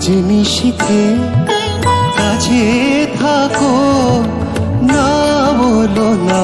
মাঝে মিশিতে কাছে থাকো না বলো না।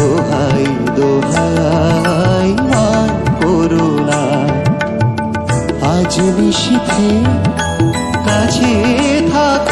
দোহাই দোহাই মান করুণা। আজ নিশীথে কাছে থাক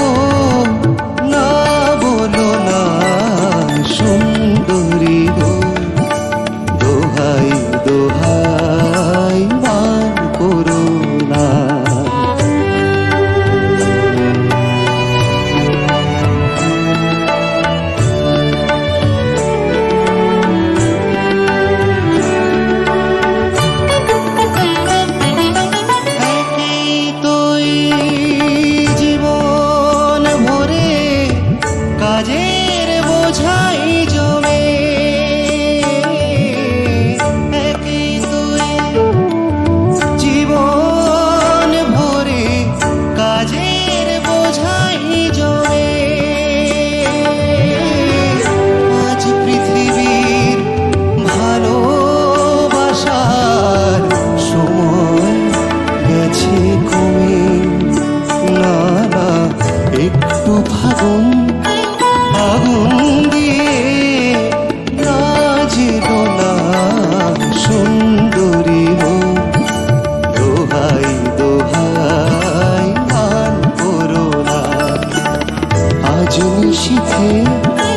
রজনী শিখে